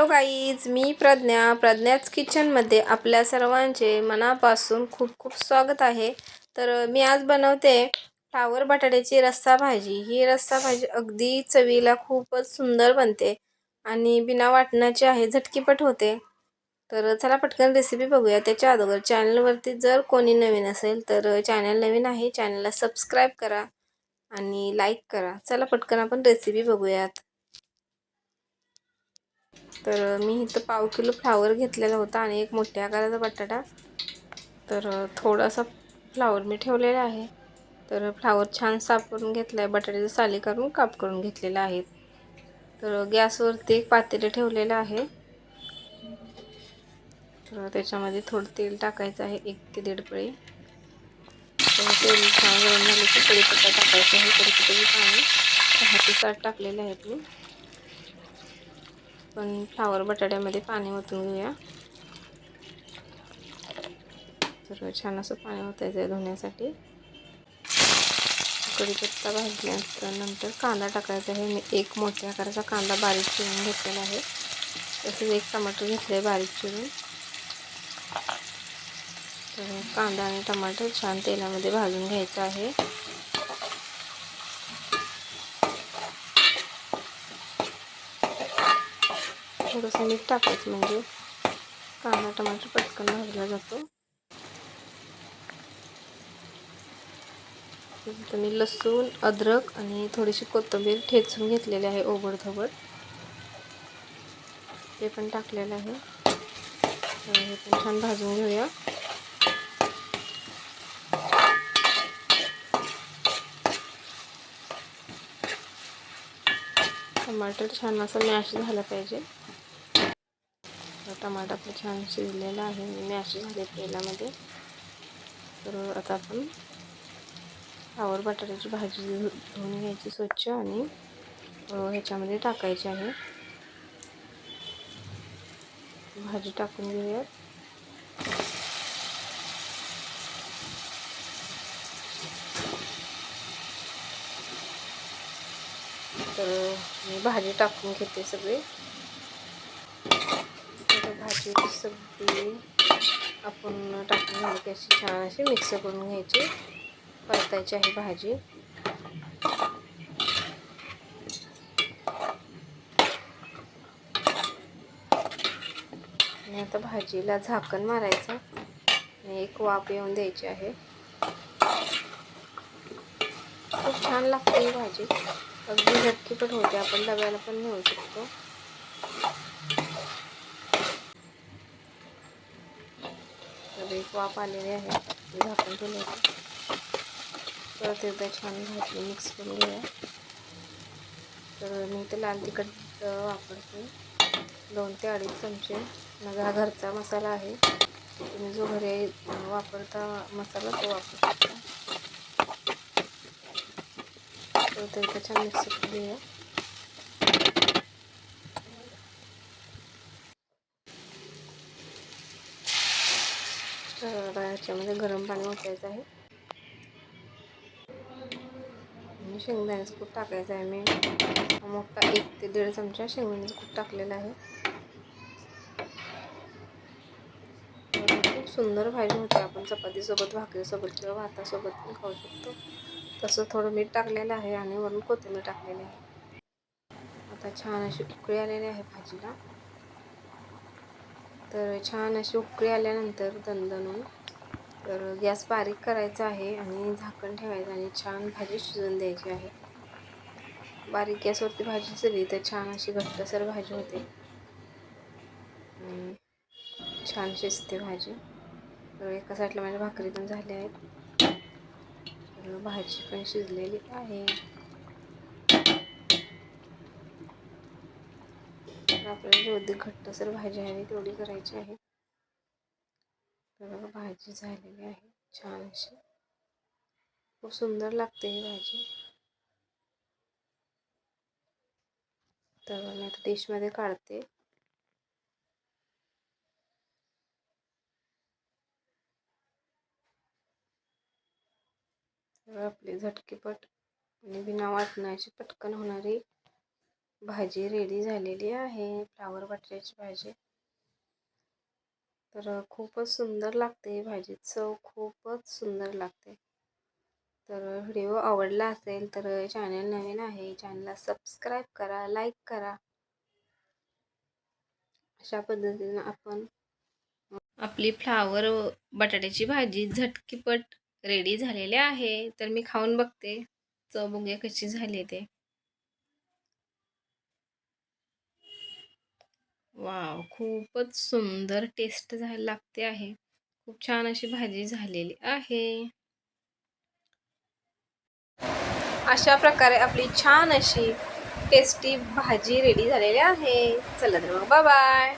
Hello guys मी प्रज्ञा. प्रज्ञाच किचनमध्ये आपल्या सर्वांचे मनापासून खूप खूप स्वागत आहे. तर मी आज बनवते फ्लावर बटाट्याची रस्सा भाजी. ही रस्सा भाजी अगदी चवीला खूपच सुंदर बनते आणि बिना वाटणाची आहे झटकीपट होते. तर चला पटकन रेसिपी बघूया. त्याच्या अगोदर चॅनलवरती जर कोणी नवीन असेल तर चॅनल नवीन आहे चॅनलला सबस्क्राईब करा आणि लाईक करा. चला पटकन आपण रेसिपी बघूयात. तर मी इथं पाव किलो फ्लावर घेतलेला होता आणि एक मोठ्या आकाराचा बटाटा. तर थोडासा फ्लावर मी ठेवलेला आहे. तर फ्लावर छान साफ करून घेतला आहे बटाट्याचं साली काढून काप करून घेतलेला आहे. तर गॅसवरती एक पातेले ठेवलेलं आहे. तर त्याच्यामध्ये थोडं तेल टाकायचं आहे एक ते दीड पळी. तेल छान गरम झालं की कडीपत्ता टाकायचा आहे कढीपत्त्याची पाणी दहा ते साठ टाकलेले आहेत मी. आपण फ्लावर बटाट्यामध्ये पाणी ओतून घेऊया. तर छान असं पाणी ओतायचं आहे धुण्यासाठी. कढीपत्ता भाजल्यानंतर कांदा टाकायचा आहे. मी एक मोठ्या आकाराचा कांदा बारीक चिरून घेतलेला आहे. तसेच एक टमाटर घेतलं आहे बारीक चिरून. तर कांदा आणि टमाटर छान तेलामध्ये भाजून घ्यायचं आहे. थोडंसं मीठ टाकायचं म्हणजे कांदा टमाटर पटकन भाजला जातो. तर मी लसूण अद्रक आणि थोडीशी कोथिंबीर ठेचून घेतलेली आहे ओबडधोबड. ते पण टाकलेलं आहे. हे पण छान भाजून घेऊया. टमाटर छान असं मॅश झालं पाहिजे. टमाटा पण छान शिजलेला आहे. मॅश झाले तेलामध्ये. तर आता आपण फ्लावर बटाट्याची भाजी धुवून घ्यायची स्वच्छ आणि ह्याच्यामध्ये टाकायची आहे. भाजी टाकून घेऊयात. तर मी भाजी टाकून घेते सगळी. भाजी सगळी आपण टाकून घ्यायची की अशी छान अशी मिक्स करून घ्यायची. परतायची आहे भाजी. आणि आता भाजीला झाकण मारायचं. आणि एक वाफ येऊन द्यायची आहे. खूप छान लागते ही भाजी. अगदी झटकी पण होते. आपण डब्याला पण नेऊ शकतो तर एक वाफ आलेली आहे. झाकून ठेवले परत एकदा छान घातली मिक्स करून घेऊया. तर मी ते लाल तिखट वापरते. दोन ते अडीच चमचे. माझा घरचा मसाला आहे. तुम्ही जो घरी वापरता मसाला तो वापरू शकता. तर एकदा छान मिक्स करून घेऊया तर ह्याच्यामध्ये गरम पाणी ओतायचं आहे. शेंगदाण्याचं कूट टाकायचं आहे मी. मोठा एक ते दीड चमचा शेंगदाण्याचं कूट टाकलेलं आहे. खूप सुंदर भाजी होते. आपण चपातीसोबत भाकरीसोबत किंवा भातासोबत पण खाऊ शकतो. तसं थोडं मीठ टाकलेलं आहे आणि वरून कोथिंबीर टाकलेली आहे. आता छान अशी उकळी आलेली आहे भाजीला. तर छान अशी उकळी आल्यानंतर दणदणून तर गॅस बारीक करायचा आहे आणि झाकण ठेवायचं आणि छान भाजी शिजवून द्यायची आहे. बारीक गॅसवरती भाजी शिजली तर छान अशी घट्टसर भाजी होते. आणि छान शिजते भाजी. तर एका साईडला माझ्या भाकरी पण झाल्या आहेत. भाजी पण शिजलेली आहे. आपल्याला जेवढी घट्टसर भाजी हवी तेवढी करायची आहे. तर भाजी झालेली आहे छान अशी. खूप सुंदर लागते ही भाजी. तर मी आता डिशमध्ये काढते. आपली झटकीपट आणि बिना वाटण्याची पटकन होणारी भाजी रेडी झालेली आहे. फ्लावर बटाट्याची भाजी. तर खूपच सुंदर लागते भाजी. चव खूपच सुंदर लागते. तर व्हिडिओ आवडला असेल तर चॅनल नवीन आहे चॅनलला सबस्क्राईब करा लाईक करा. अशा पद्धतीनं आपण आपली फ्लावर बटाट्याची भाजी झटकीपट रेडी झालेली आहे. तर मी खाऊन बघते. चव बघूया कशी झाली ते. वाव! खूपच सुंदर टेस्ट झाली लागते आहे. खूप छान अशी भाजी झालेली आहे. अशा प्रकारे आपली छान अशी टेस्टी भाजी रेडी झालेली आहे. चला तर मग बाय